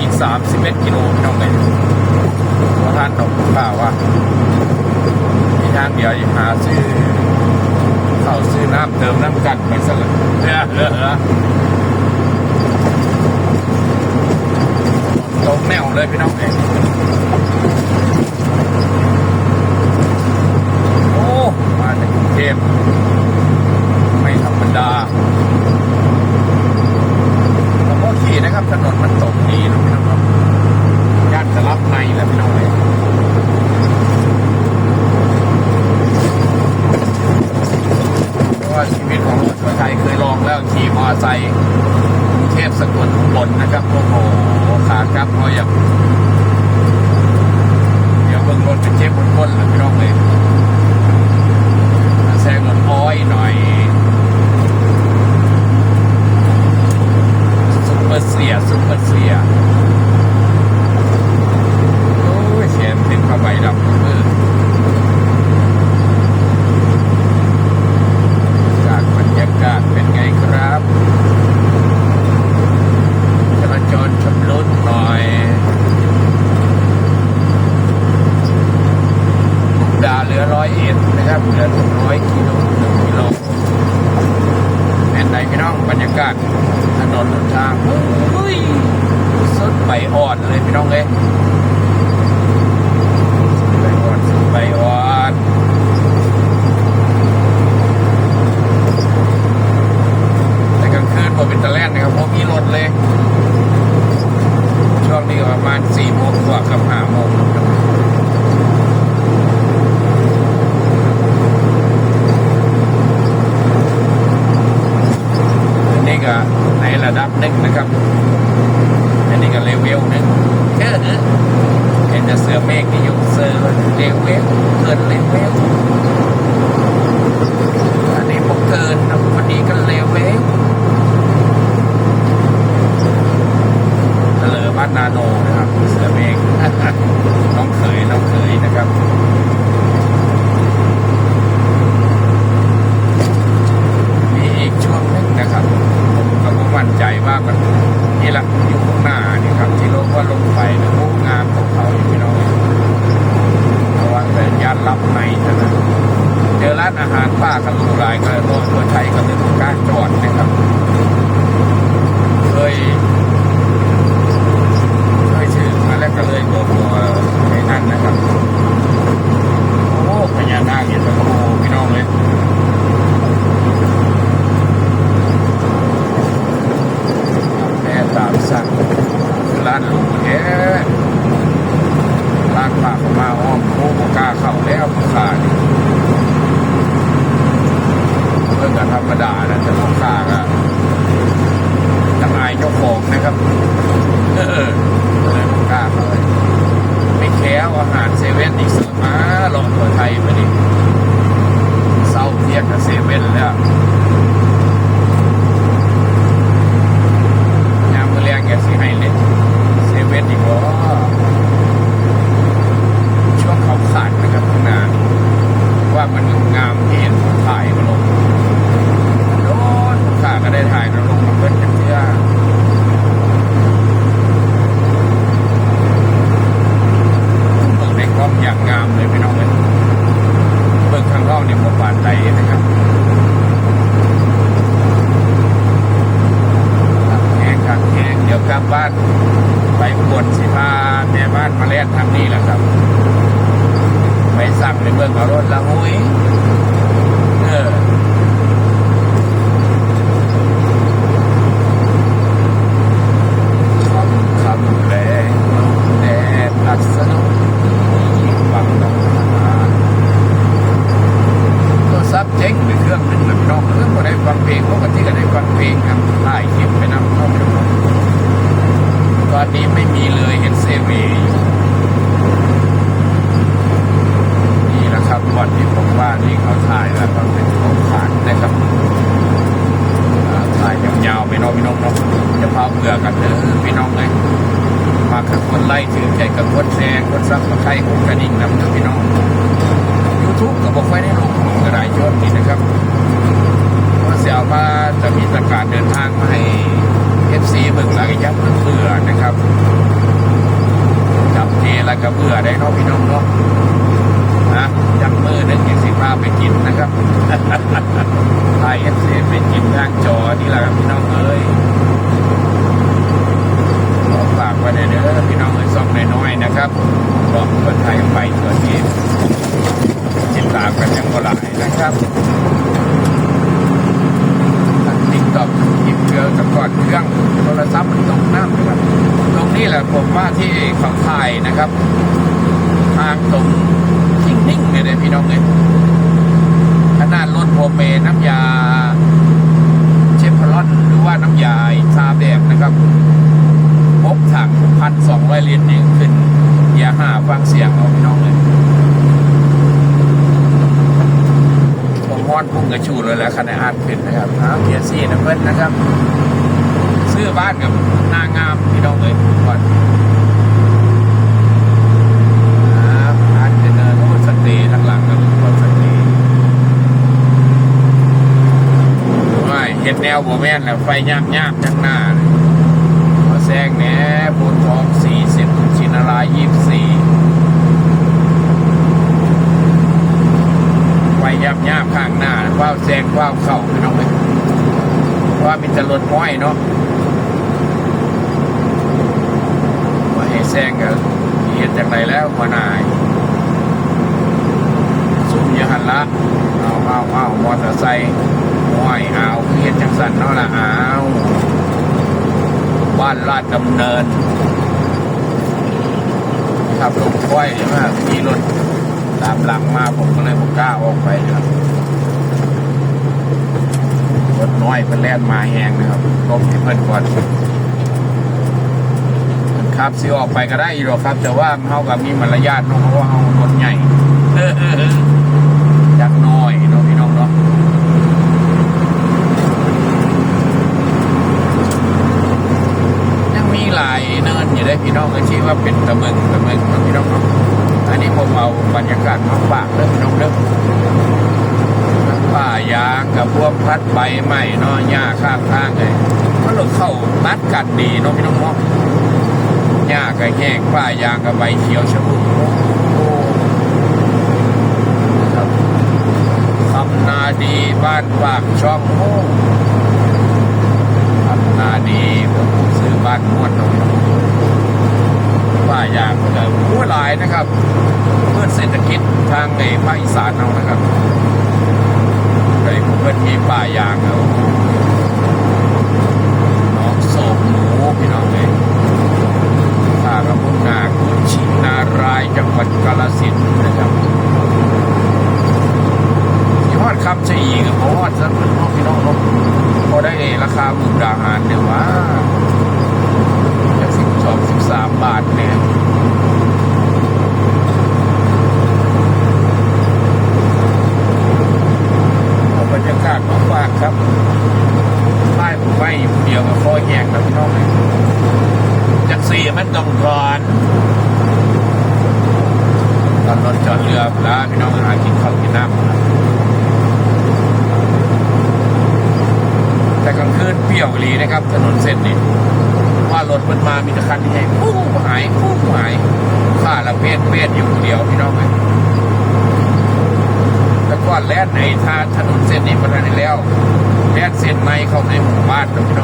อีก31กิโลพี่น้องเลยเพราะท่านต้องข่าวว่ามีทางเดียวอีกหาซื้อเข้าซื้อน้ำเติมน้ำกันไปสละเออเออเออตรงแนวเลยพี่น้องเองโอ้มาจากกรุงเทพไม่ธรรมดาผมก็ขี่นะครับถนนมันตกดีนะพี่น้องครับย่านจะรับในแล้วพี่น้องเลยเพราะว่าชีวิตของคนไทยเคยลองแล้วขี่มอเตอร์ไซค์กรุงเทพสกลอุบลนะครับ โอ้โหขากลับก็อย่างเดี๋ยวเบิ่งรถเป็นเจ็บบนก้นแล้วพี่น้องเลย แซงรถอ้อยหน่อย ซุปเปอร์เสียซุปเปอร์เสีย โอ้ยเสียมติดผ้าใบดำมือจากบรรยากาศเป็นไงครับจราจรชำรุดหน่อย ดาเห ตรนะครับเหลือหนึ่งร้อยกิโลหนึ่งกิโลแอนไดพี่น้องบรรยากาศถนนทางเฮ้ยสุดใบอ่อนเลยพี่น้องเลยใบอ่อนสดใบอ่อนแต่กลางคืนพอเป็นตะแล่นนะครับพวกมีรถเลย ช่วงนี้ก็ประมาณสี่โมงกว่ากับห้าโมงครับ อันนี้ ก็ในระดับหนึ่งนะครับ อันนี้ก็เลเวลหนึ่งเออเออเห็นแต่เสือเมฆที่ยู่เซอร์เลเวลเกินเลเวลอันนี้ผมเกินนะวันนี้ก็เลเวลเลอบ้านนาโนนะครับ เสือเมฆน้องเขยน้องเขยนะครับมีอีกช่วงหนึงนะครับ มั่นใจว่ามันนี่แหละอยู่ข้างหน้านี่ครับ ที่ลงว่าลงไปนะโอ้งามของเขาอยู่พี่น้องระวังแต่ยานรับในนะเจอร้านอาหารป้ากับลูกหลายก็รถตัวไทยก็เป็นการจอดนะครับ เคยเคยถึงมาแล้วก็เลยโดนตัวไอ้นั่นนะครับ โอ้พญานาคเห็นแล้วก็โอ้พี่น้องเลย แม่ตามสั่งคือร้านลุงแท้ร้านปากออกมาอ้อมโค้งกล้าเข้าแล้วผู้ค้านี่เพื่อนก็ธรรมดานะแต่ผู้ค้าก็จะอายเจ้าของนะครับ เออเลยผู้ค้าเขาเลยไม่แค้วอาหารเซเว่นอีกเสริมมาลองตัวไทยมาดิเศร้าเทียบกับเซเว่น แล้วยามมือเรียงแกสิให้เลยเซเว่นอีกว่าช่วงเขาขาดนะครับข้างหน้านี่ว่ามันงามที่เห็นคนถ่ายมาลงโดนขาก็ได้ถ่ายมาลงมาเพิ่นจังเชื่อเบิ่งในกล้องอย่างงามเลยพี่น้องเลยเบิ่งข้างนอกเนี่ยหมดบาดใจนะครับ แห้งครับแห้งเดี๋ยวกลับบ้านไปขวดสิพาแม่บ้านมาเล่นทำนี่แหละครับ ไปสั่งในเมืองเอารถละหุ้ย สูกับบอกไฟได้ลงกระไรยอดนี่นะครับว่าเสียว่าจะมีประกาศเดินทางมาให้เอฟซีเบิ่งหลังยับเบื่อนะครับจับเทแล้วก็เบื่อได้น้องพี่น้องเนาะนะจับมือนึกยี่สิบห้าไปกินนะครับ ตรงนี้แหละผมว่าที่เขาถ่ายนะครับ ทางตรงนิ่งๆเลยพี่น้องเนี่ยขนาดรถโฮมเมน้ำยาเชฟรอนหรือว่าน้ำยาชาแบบนะครับพบถังพันสองร้อยลิตรนี่ขึ้น อย่าหาฟังเสียงเอาพี่น้องเลยผมฮอนพุ่งกระชูเลยแล้วขนาดอ่านขึ้นนะครับน้ำเกียร์ซี่นะเพื่อนนะครับ ซื้อบ้านกับนางงามพี่น้องเลยก่อนครับอาจจะเดินรถสตรีทางหลังกับรถสตรีไม่เห็ดแนวโบแมนแล้วไฟยามยามๆจังหน้าเลยมาแซงแหน่โพนทองสี่สิบชินารายยี่สี่ไฟยามยามๆข้างหน้าว้าวแซงว้าวเข่าพี่น้องเลยเราะว่ามีแต่รถม้อยเนาะ ว่าให้แซงกับเห็นจากไหนแล้วหัวหนายซุ่มอยาหันละเอาเอาเอามอเตอร์ไซค์ห้อยเอาเห็นจังสันเนาะละเอาบ้านลาดดำเนินขับลงค่อยใช่ไหมมีรถตามหลังมาผมก็เลยผมกล้าออกไปครับรถน้อยเพิ่นแล่นมาแหงนะครับก้มให้เพิ่นก่อน ครับสิออกไปก็ได้อีหรอกครับ แต่ว่าเขากับมีมารยาทเนาะเพราะว่าเขารถใหญ่จากน้อยเนาะพี่น้องเนาะยังมีหลายเนินอยู่ได้พี่น้องก็ชี้ว่าเป็นตะเมึงตะเมึงนะพี่น้องเนาะอันนี้ผมเอาบรรยากาศมาฝากเด้อพี่น้องเด้อทั้งป่ายางกับพวกพัดใบใหม่เนาะหญ้าข้างทางเลยมันหลดเข้านัดกันดีเนาะพี่น้องเนาะ หญ้าก็แห้งฝ้ายางก็ใบเขียวชอุ่มครับคำนาดีบ้านปากช่องโอ้คำนาดีผมซื้อบ้านม้วนตรงฝ้ายางก็เลยผู้หลายนะครับเพื่อเศรษฐกิจทางในภาคอีสานเรานะครับไอ้เพื่อนมีป่ายางเอาน้องโศกหมูพี่น้องเลย ท่ากระพุงนากุชินาราย จังหวัดกาฬสินธุ์นะครับยี่ห้อคำชะอีกับพอดสักเป็นน้อพี่น้องเนกพอได้ราคาหมุกดาหารเนี่ยว่าจากสิบสองสิบสามบาทเนี่ยบรรยากาศมาฝากครับป้ายผมไปอยู่เดียวกับคอยแยกนะพี่น้องเลยจักซีมันต้องก่อนตอนรถจอดเรือ แล้วพี่น้องหากินข้าวกินน้ำแต่กลางคืนเปรี้ยวอีหลีนะครับ ถนนเส้นนี้ว่ารถมันมามีต่คันที่ให้ปุ้งหายปุ้งหายข้าละเพศเพศอยู่เดียวพี่น้องไหมแต่ก่อนแล่นในทางถนนเส้นนี้มันได้แล้วแล่นเส้นในเข้าในหมู่บ้านนะพี่น้อง